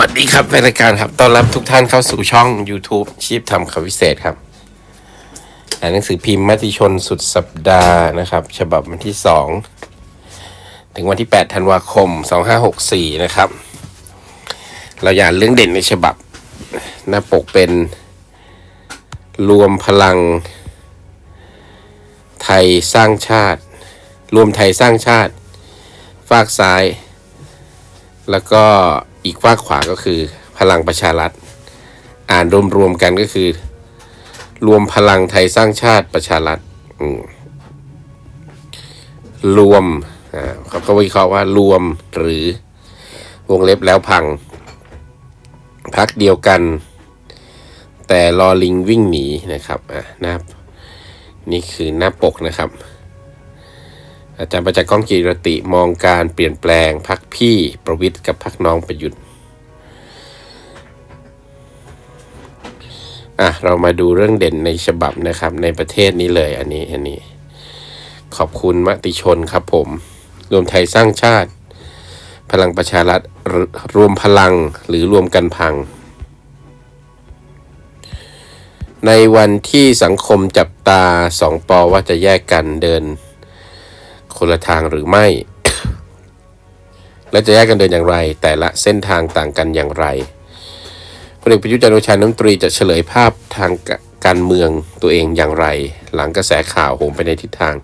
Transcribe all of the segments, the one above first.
วัสดีครับรายการครับต้อนรับทุกท่านเข้าสู่ช่อง YouTube ชีพทำคำวิเศษครับอ่านหนังสือพิมพ์มติชนสุดสัปดาห์นะครับ ฉบับวันที่ 2 ถึงวันที่ 8 ธันวาคม 2564 นะครับ เราอยากเรื่องเด่นในฉบับ หน้าปกเป็นรวมพลัง ไทยสร้างชาติ รวมไทยสร้างชาติ ฝากซ้าย แล้วก็ อีกฝากขวาก็คือพลังประชารัฐ อ่านรวมๆกันก็คือ รวมพลังไทยสร้างชาติประชารัฐรวมเขาก็วิเคราะห์ว่ารวมหรือวงเล็บแล้วพัง พักเดียวกัน แต่รอลิงวิ่งหนีนะครับอะหน้านี่คือหน้าปกนะครับ อาจารย์ประจักษ์ก้องกีรติมองการเปลี่ยนแปลงพักพี่ประวิทย์กับพักน้องประยุทธ์อะเรามาดูเรื่องเด่นในฉบับนะครับ ในประเทศนี้เลยอันนี้อันนี้ ขอบคุณมติชนครับผม รวมไทยสร้างชาติ พลังประชารัฐรรวมพลังหรือรวมกันพัง ในวันที่สังคมจับตาสองปอว่าจะแยกกันเดิน คนละทางหรือไม่ และจะแยกกันเดินอย่างไร แต่ละเส้นทางต่างกันอย่างไรพลเอกประยุทธ์จันทร์โอชาน้ำตรีจะเฉลยภาพทางการเมืองตัวเองอย่างไร หลังกระแสข่าวโหมไปในทิศทาง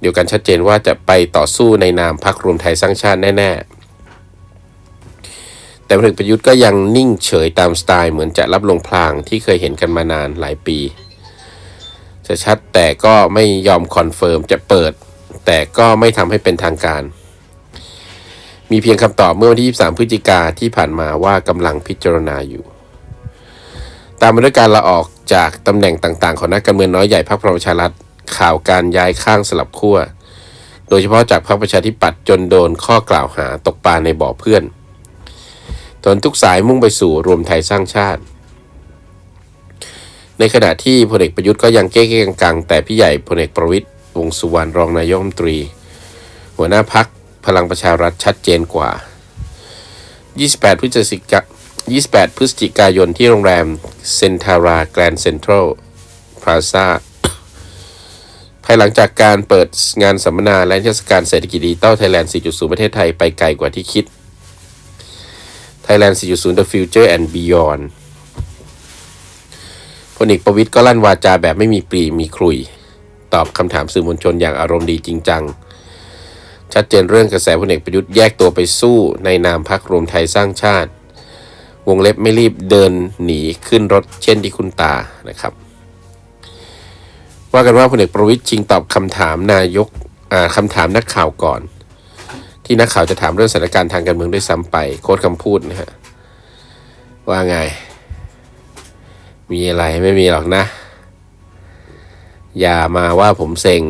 เดียวกันชัดเจนว่าจะไปต่อสู้ในนามพรรครวมไทยสร้างชาติแน่ ๆ แต่พลเอกประยุทธ์ก็ยังนิ่งเฉยตามสไตล์เหมือนจะรับลงพลางที่เคยเห็นกันมานานหลายปี จะชัดแต่ก็ไม่ยอมคอนเฟิร์มจะเปิด แต่ก็ไม่ทำให้เป็นทางการ มีเพียงคำตอบเมื่อวันที่ 23 พฤศจิกาที่ผ่านมาว่ากำลังพิจารณาอยู่ ตามมาด้วยการลาออกจากตำแหน่งต่างๆ ของนักการเมืองน้อยใหญ่พรรคประชารัฐข่าวการย้ายข้างสลับขั้วโดยเฉพาะจากพรรคประชาธิปัตย์จนโดนข้อกล่าวหาตกปลาในบ่อเพื่อนจนทุกสายมุ่งไปสู่รวมไทยสร้างชาติ ในขณะที่พลเอกประยุทธ์ก็ยังเก้ๆกังๆ แต่พี่ใหญ่พลเอกประวิตย วงสุวรรณรองนายกรัฐมนตรี หัวหน้าพักพลังประชารัฐชัดเจนกว่า 28 พฤศจิกายน28 พฤศจิกายนที่โรงแรมเซนทาราแกรนด์เซ็นทรัลพลาซ่าภายหลังจากการเปิดงานสัมมนาและเทศกาลเศรษฐกิจดิจิตอลไทยแลนด์ 4.0 ประเทศไทยไปไกลกว่าที่คิด Thailand 4.0 The Future and Beyond พลเอกประวิตยก็ลั่นวาจาแบบไม่มีปรีมีครุย ตอบคำถามสื่อมวลชนอย่างอารมณ์ดีจริงจัง ชัดเจนเรื่องกระแสพลเอกประยุทธ์แยกตัวไปสู้ในนามพักรวมไทยสร้างชาติ วงเล็บไม่รีบเดินหนีขึ้นรถเช่นที่คุณตานะครับ ว่ากันว่าพลเอกประวิตยชิงตอบคำถามนายกคำถามนักข่าวก่อน ที่นักข่าวจะถามเรื่องสถานการณ์ทางการเมืองด้วยซ้ำไป โค้ดคำพูดนะฮะว่าไง มีอะไรไม่มีหรอกนะ อย่ามาว่าผมเซ็ง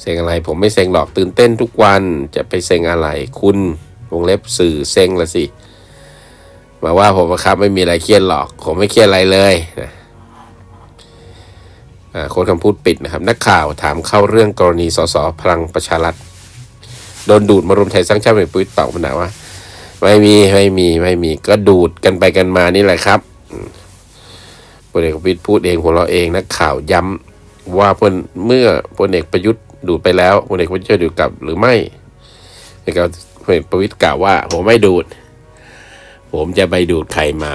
เซ็งอะไร ผมไม่เซ็งหรอกตื่นเต้นทุกวันจะไปเซ็งอะไร คุณวงเล็บสื่อเซ็งละสิ มาว่าผมนะครับไม่มีอะไรเครียดหรอก ผมไม่เครียดอะไรเลยนะโค้ดคำพูดปิดนะครับ นักข่าวถามเข้าเรื่องกรณีสสพลังประชารัฐโดนดูดมารวมไทยสร้างชาติเป็นปุ้ยตอบปัญหาว่า ไม่มีไม่มีไม่มีก็ดูดกันไปกันมานี่แหละครับ พลเอกประวิตยพูดเองหัวเราะเองนักข่าวย้ำว่าพลเมื่อพลเอกประยุทธ์ดูดไปแล้วพลเอกประยุทธ์จะดูดกลับหรือไม่พลเอกพลเอกประวิตยกล่าวว่า ผมไม่ดูด ผมจะไปดูดใครมา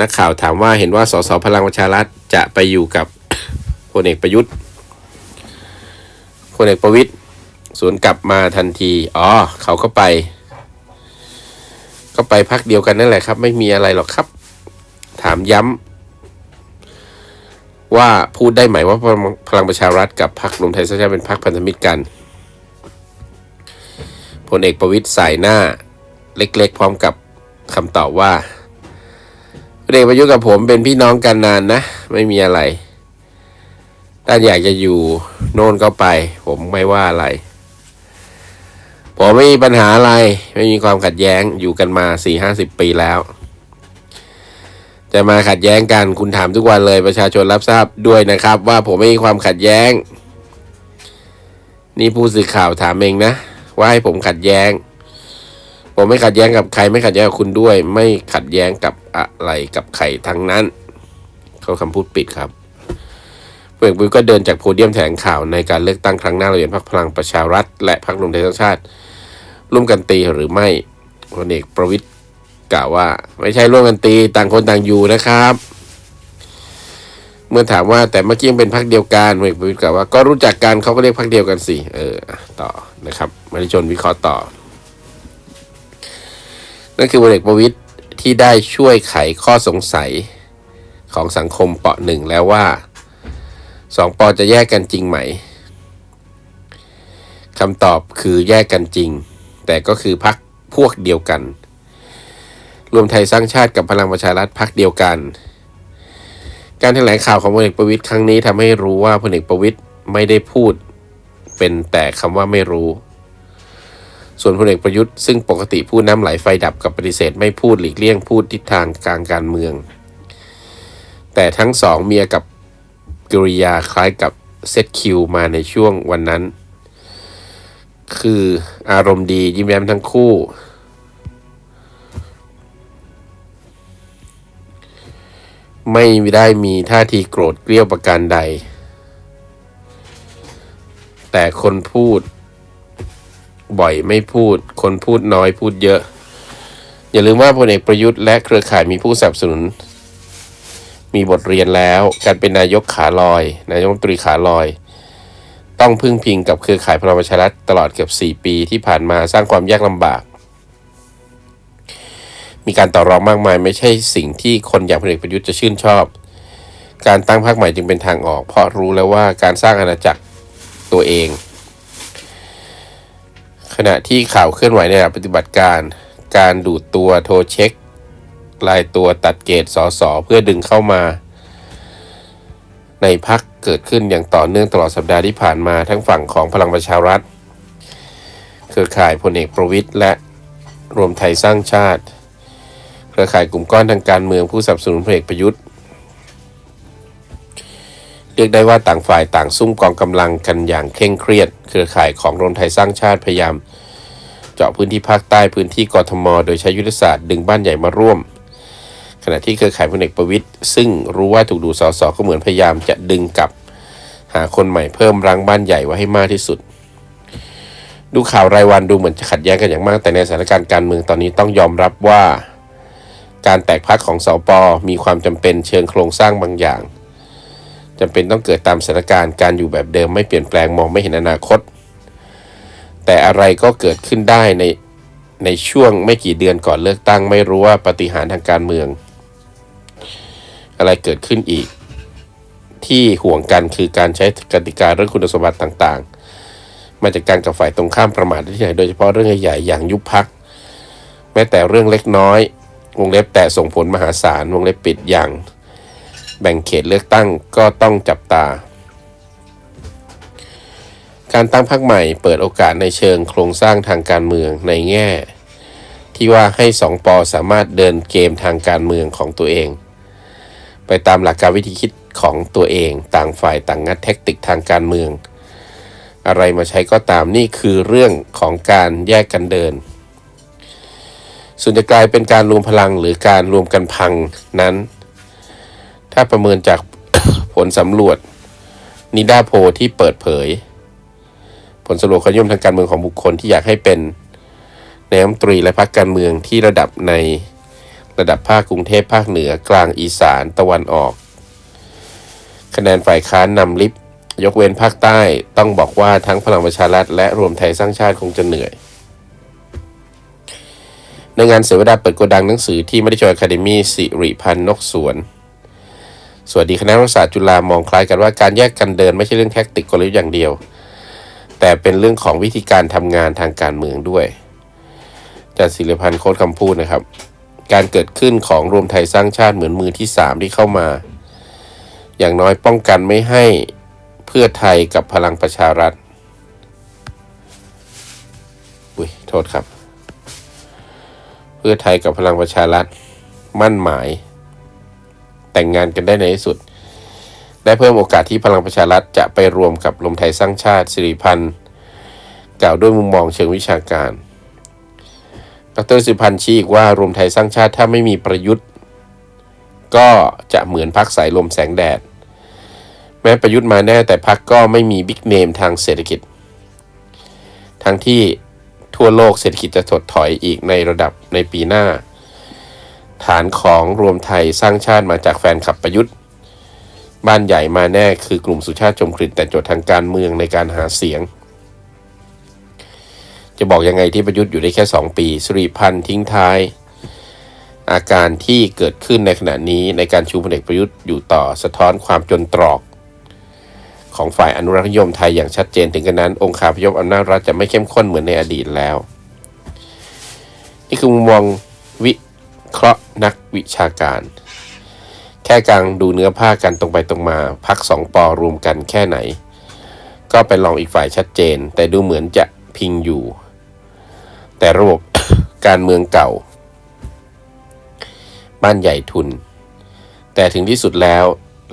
นักข่าวถามว่าเห็นว่าสสพลังประชารัฐจะไปอยู่กับพลเอกประยุทธ์พลเอกประวิตยสวนกลับมาทันที อ๋อ เขาก็ไป ก็ไปพักเดียวกันนั่นแหละครับ ไม่มีอะไรหรอกครับ ถามย้ำว่าพูดได้ไหมว่าพลังประชารัฐกับพรรครวมไทยสร้างชาติเป็นพรรคพันธมิตรกันพลเอกประวิตยสายหน้าเล็กๆ พร้อมกับคำตอบว่าพลเอกประยุทธ์กับผมเป็นพี่น้องกันนานนะ ไม่มีอะไรถ้าอยากจะอยู่โน่นก็ไป ผมไม่ว่าอะไร ผมไม่มีปัญหาอะไร ไม่มีความขัดแย้งอยู่กันมาสี่ห้าสิบปีแล้ว จะมาขัดแย้งกันคุณถามทุกวันเลยประชาชนรับทราบด้วยนะครับ ว่าผมไม่มีความขัดแย้ง นี่ผู้สื่อข่าวถามเองนะ ว่าให้ผมขัดแย้ง ผมไม่ขัดแย้งกับใคร ไม่ขัดแย้งกับคุณด้วย ไม่ขัดแย้งกับอะไรกับใครทั้งนั้น เขาคำพูดปิดครับพลเอกประยุทธ์ก็เดินจากโพเดียมแถลงข่าวในการเลือกตั้งครั้งหน้าเราเห็นพรรคพลังประชารัฐ และพรรครวมไทยสร้างชาติ ร่วมกันตีหรือไม่พลเอกประวิตย กล่าวว่า ไม่ใช่ร่วมกันตีต่างคนต่างอยู่นะครับ เมื่อถามว่าแต่เมื่อกี้ยังเป็นพรรคเดียวกันพลเอกประวิตยกล่าวว่าก็รู้จักกันเขาก็เรียกพรรคเดียวกันสิเออต่อนะครับมริชนวิเคราะห์ต่อ นั่นคือพลเอกประวิตยที่ได้ช่วยไขข้อสงสัยของสังคมเปาะหนึ่งแล้วว่าสองปอจะแยกกันจริงไหมคำตอบคือแยกกันจริง แต่ก็คือพักพวกเดียวกัน รวมไทยสร้างชาติกับพลังประชารัฐพักเดียวกัน การแถลงข่าวของพลเอกประวิตยครั้งนี้ทำให้รู้ว่าพลเอกประวิตยไม่ได้พูด เป็นแต่คำว่าไม่รู้ ส่วนพลเอกประยุทธ์ซึ่งปกติพูดน้ำไหลไฟดับกับปฏิเสธ ไม่พูดหลีกเลี่ยงพูดทิศทางกลางการเมือง แต่ทั้งสองเมียกับกิริยาคล้ายกับเซตคิวมาในช่วงวันนั้น คืออารมณ์ดียิ้มแย้มทั้งคู่ ไม่ได้มีท่าทีโกรธเกรี้ยวประการใด แต่คนพูด บ่อยไม่พูด คนพูดน้อยพูดเยอะ อย่าลืมว่าพลเอกประยุทธ์และเครือข่ายมีผู้สนับสนุน มีบทเรียนแล้วการเป็นนายกขาลอย นายกรัฐมนตรีขาลอย ต้องพึ่งพิงกับเครือข่ายพลังประชารัฐตลอดเกือบ4 ปีที่ผ่านมาสร้างความยากลำบาก มีการต่อรองมากมาย ไม่ใช่สิ่งที่คนอย่างพลเอกประยุทธ์จะชื่นชอบ การตั้งพรรคใหม่จึงเป็นทางออก เพราะรู้แล้วว่าการสร้างอาณาจักรตัวเอง ขณะที่ข่าวเคลื่อนไหวในระดับปฏิบัติการ การดูดตัวโทรเช็คลายตัวตัดเกตสอสอเพื่อดึงเข้ามา ในพักเกิดขึ้นอย่างต่อเนื่องตลอดสัปดาห์ที่ผ่านมาทั้งฝั่งของพลังประชารัฐ เครือข่ายพลเอกประวิตยและรวมไทยสร้างชาติ เครือข่ายกลุ่มก้อนทางการเมืองผู้สนับสนุนพลเอกประยุทธ์เรียกได้ว่าต่างฝ่ายต่างซุ่มกองกำลังกันอย่างเคร่งเครียด เครือข่ายของรวมไทยสร้างชาติพยายาม เจาะพื้นที่ภาคใต้พื้นที่กทม โดยใช้ยุทธศาสตร์ดึงบ้านใหญ่มาร่วม ขณะที่เครือข่ายพลเอกประวิตยซึ่งรู้ว่าถูกดูสอสอก็เหมือนพยายามจะดึงกลับ หาคนใหม่เพิ่มรังบ้านใหญ่ไว้ให้มากที่สุด ดูข่าวรายวันดูเหมือนจะขัดแย้งกันอย่างมากแต่ในสถานการณ์การเมืองตอนนี้ต้องยอมรับว่า การแตกพักของสปอมีความจำเป็นเชิงโครงสร้างบางอย่างจำเป็นต้องเกิดตามสถานการณ์การอยู่แบบเดิมไม่เปลี่ยนแปลงมองไม่เห็นอนาคต แต่อะไรก็เกิดขึ้นได้ในในช่วงไม่กี่เดือนก่อนเลือกตั้งไม่รู้ว่าปฏิหารทางการเมือง อะไรเกิดขึ้นอีก ที่ห่วงกันคือการใช้กติกาเรื่องคุณสมบัติต่างๆ มาจากการกับฝ่ายตรงข้ามประมาทที่ไหนโดยเฉพาะเรื่องใหญ่ๆอย่างยุบพักแม้แต่เรื่องเล็กน้อย วงเล็บแต่ส่งผลมหาศาลวงเล็บปิดอย่าง แบ่งเขตเลือกตั้งก็ต้องจับตา การตั้งพรรคใหม่เปิดโอกาสในเชิงโครงสร้างทางการเมืองในแง่ ที่ว่าให้สองปอสามารถเดินเกมทางการเมืองของตัวเอง ไปตามหลักการวิธีคิดของตัวเองต่างฝ่ายต่างงัดแทคติกทางการเมือง อะไรมาใช้ก็ตามนี่คือเรื่องของการแยกกันเดิน ส่วนจะกลายเป็นการรวมพลังหรือการรวมกันพังนั้น ถ้าประเมินจากผลสำรวจนิดาโพที่เปิดเผย ผลสำรวจความนิยมทางการเมืองของบุคคลที่อยากให้เป็นนายกรัฐมนตรีและพรรคการเมืองที่ระดับในระดับภาคกรุงเทพภาคเหนือกลางอีสานตะวันออก คะแนนฝ่ายค้านนำลิฟต์ยกเว้นภาคใต้ต้องบอกว่าทั้งพลังประชารัฐและรวมไทยสร้างชาติคงจะเหนื่อย ในงานเสวนาเปิดโกดังหนังสือที่ไม่ได้จอยอะคาเดมี่สิริพันธ์นกสวน สวัสดีคณะรัฐศาสตร์จุฬามองคล้ายกันว่าการแยกกันเดินไม่ใช่เรื่องแท็กติกกลยุทธ์อย่างเดียว แต่เป็นเรื่องของวิธีการทำงานทางการเมืองด้วยจารย์ศิริพันธ์โค้ดคำพูดนะครับ การเกิดขึ้นของรวมไทยสร้างชาติเหมือนมือที่สามที่เข้ามา อย่างน้อยป้องกันไม่ให้เพื่อไทยกับพลังประชารัฐ อุ้ยโทษครับ พื่อไทยกับพลังประชารัฐมั่นหมาย แต่งงานกันได้ในที่สุด ได้เพิ่มโอกาสที่พลังประชารัฐจะไปรวมกับรวมไทยสร้างชาติสิริพันธ์กล่าวด้วยมุมมองเชิงวิชาการ ดรสิพันธ์ชี้อีกว่ารวมไทยสร้างชาติถ้าไม่มีประยุทธ์ ก็จะเหมือนพักสายลมแสงแดด แม้ประยุทธ์มาแน่แต่พักก็ไม่มีบิ๊กเนมทางเศรษฐกิจ ทั้งที่ ทั่วโลกเศรษฐกิจจะถดถอยอีกในระดับในปีหน้า ฐานของรวมไทยสร้างชาติมาจากแฟนคลับประยุทธ์ บ้านใหญ่มาแน่คือกลุ่มสุชาติชมกลิ่นแต่โจทย์ทางการเมืองในการหาเสียง จะบอกยังไงที่ประยุทธ์อยู่ได้แค่ 2 ปีสุริพันธ์ทิ้งท้าย อาการที่เกิดขึ้นในขณะนี้ในการชูพลเอกประยุทธ์อยู่ต่อสะท้อนความจนตรอก ของฝ่ายอนุรักษนิยมไทยอย่างชัดเจนถึงกันนั้น องค์คาพยพอำนาจรัฐจะไม่เข้มข้นเหมือนในอดีตแล้ว นี่คือมุมมองวิเคราะห์นักวิชาการ แค่กลางดูเนื้อผ้ากันตรงไปตรงมาพักสองปอรวมกันแค่ไหน ก็ไปลองอีกฝ่ายชัดเจน แต่ดูเหมือนจะพิงอยู่ แต่ระบบการเมืองเก่า บ้านใหญ่ทุน แต่ถึงที่สุดแล้ว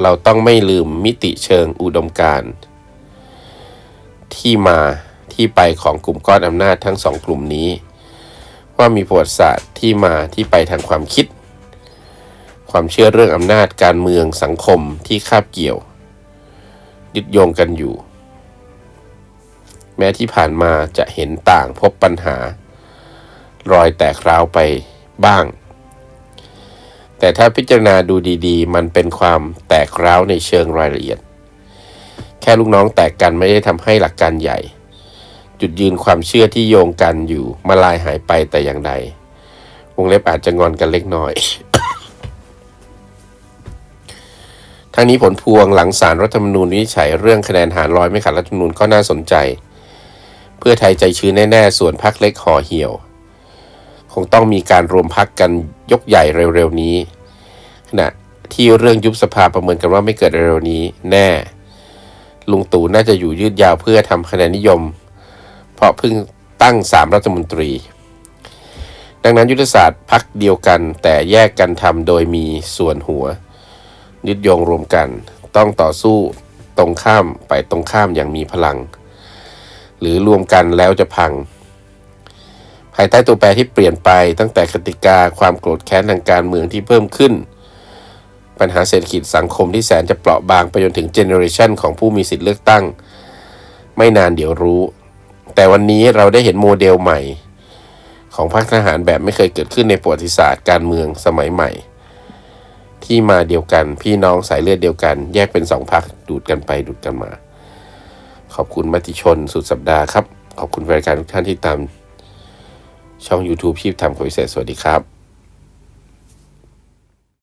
เราต้องไม่ลืมมิติเชิงอุดมการ ที่มาที่ไปของกลุ่มก้อนอำนาจทั้งสองกลุ่มนี้ ว่ามีประวัติศาสตร์ที่มาที่ไปทางความคิด ความเชื่อเรื่องอำนาจการเมืองสังคมที่คาบเกี่ยว ยึดโยงกันอยู่ แม้ที่ผ่านมาจะเห็นต่างพบปัญหา รอยแตกร้าวไปบ้าง แต่ถ้าพิจารณาดูดีๆ มันเป็นความแตกร้าวในเชิงรายละเอียด แค่ลูกน้องแตกกันไม่ได้ทำให้หลักการใหญ่ จุดยืนความเชื่อที่โยงกันอยู่มาลายหายไปแต่อย่างใด วงเล็บอาจจะงอนกันเล็กน้อย ทั้งนี้ผลพวงหลังสารรัฐธรรมนูญวิจัยเรื่องคะแนนหารร้อยไม่ขัดรัฐธรรมนูญก็น่าสนใจ เพื่อไทยใจชื้นแน่ๆ ส่วนพักเล็กห่อเหี่ยว คงต้องมีการรวมพักกันยกใหญ่เร็วๆนี้ขณะที่เรื่องยุบสภาประเมินกันว่าไม่เกิดเร็วๆนี้แน่ ลุงตู่น่าจะอยู่ยืดยาวเพื่อทำคะแนนนิยม เพราะเพิ่งตั้งสามรัฐมนตรี ดังนั้นยุทธศาสตร์พักเดียวกันแต่แยกกันทำโดยมีส่วนหัวยึดโยงรวมกัน ต้องต่อสู้ตรงข้ามไปตรงข้ามอย่างมีพลัง หรือรวมกันแล้วจะพัง ภายใต้ตัวแปรที่เปลี่ยนไปตั้งแต่กติกาความโกรธแค้นทางการเมืองที่เพิ่มขึ้น ปัญหาเศรษฐกิจสังคมที่แสนจะเปราะบางไปจนถึงเจเนอเรชันของผู้มีสิทธิ์เลือกตั้ง ไม่นานเดี๋ยวรู้ แต่วันนี้เราได้เห็นโมเดลใหม่ ของพรรคทหารแบบไม่เคยเกิดขึ้นในประวัติศาสตร์การเมืองสมัยใหม่ ที่มาเดียวกันพี่น้องสายเลือดเดียวกัน แยกเป็นสองพรรคดูดกันไปดูดกันมา ขอบคุณมติชนสุดสัปดาห์ครับขอบคุณรายการทุกท่านที่ตาม ช่อง YouTube ชีพทำข่าวพิเศษสวัสดีครับ